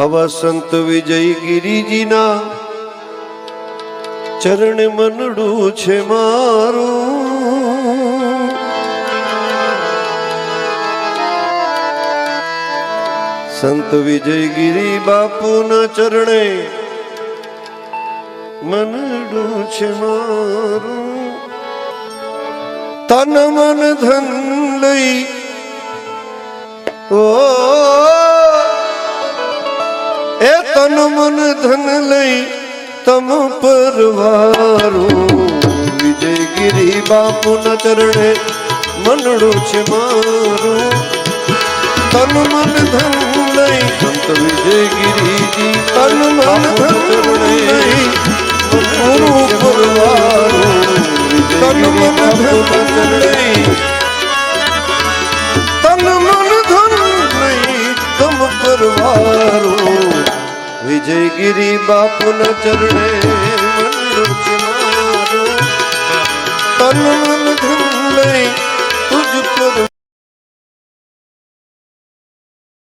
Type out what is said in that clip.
આવા સંત વિજય ગિરિજીના ચરણ મનડું છે મારું. સંત વિજય ગિરી બાપુના ચરણે મનડું છે મારું. તન મન ધન લઈ ઓ તન મન ધન લઈ તમ પરવારું વિજયગીરી બાપુના ચરણે મનડું છે મારું. તન મન ધન લઈ સંત વિજયગીરીજી તન મન ધન લઈ વિજયગીરી બાપુના ચરણે મન છે તન મન ધન લઈ